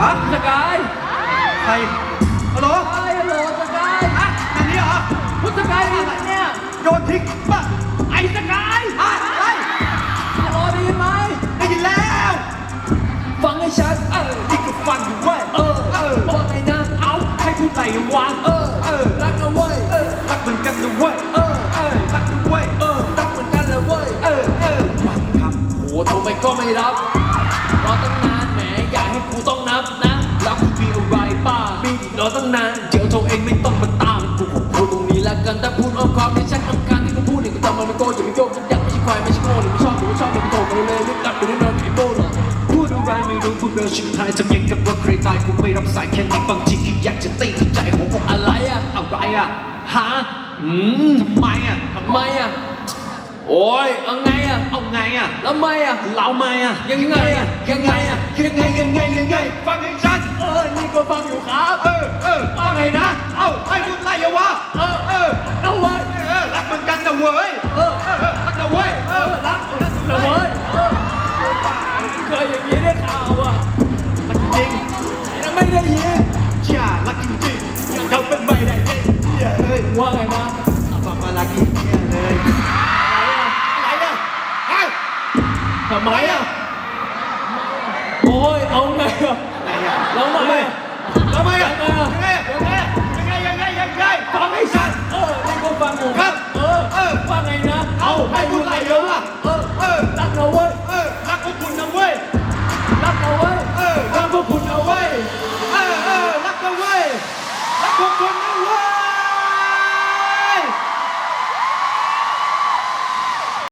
ฮะสกายใครฮัลโหลไอ้โหลสกายอะอันนี้เหรอพุทธกายอยู่ไหนเนี่ยโยนทิ้งปะไอ้สกายฮะไอ้ฮัลโหลได้ยินไหมได้ยินแล้ว ฟังให้ชัดเออที่กูฟังอยู่เว้ยเออเออว่าไงนะเอาให้พูดไหนวางเออเออรักนะเว้ยเออรักเหมือนกันนะเว้ยเออเออรักนะเว้ยเออรักเหมือนกันเลยเว้ยเออเออฟังคำโหทำไมก็ไม่รับรอตั้งนาน อยากให้กูต้องนับนะแล้วคุณมีอะไรบ้างมีรอตั้งนาน เดี๋ยวโทรเองไม่ต้องมาตามกูขอพูดตรงนี้ละกันแต่พูดอ้อมความในชั้นอังคารที่กูพูดเนี่ยกูทำมันไม่โกอย่าไปโยกทุกอยางไม่ใช่ควายไม่ใช่โง่หรือไม่ชอบหรือไม่ชอบหรือไม่โตกันเลยเลึกลับหรือไม่นอนไอ้โบ้หรอพูดอะไรไม่รู้พูดเรื่องชิบหายจะเย็นกับว่าใครตายกูไม่รับสายแค่นี้บางทีค่อยากจะตีที่ใจของผมอะไรอะอะไรอะฮะอืมทำไมอะทำไมอะ โอ้ยเอาไงอะเอาไงอะแล้วไมอะเราไม่อะยังไงอะยังไงอะยังไงยังไงยังไงฟังให้ชัดเออนี่ก็ฟังอยู่ครับเออเออว่าไงนะเอ้าให้พูดไรอย่าวะเออเออเอาไว้เออรักเหมือนกันนะเว้ยเออเออเออรักนะเว้ยเออรักเอาไว้เออเคยอย่างนี้ได้ข่าวอะรักจริงยังไม่ได้ยินอย่ารักจริงๆยังทำเป็นไม่ได้เองอย่าเอ้ยว่าไงนะฟังมารักจริง ไหมอะโอ้ยเอาไงอะเราไหม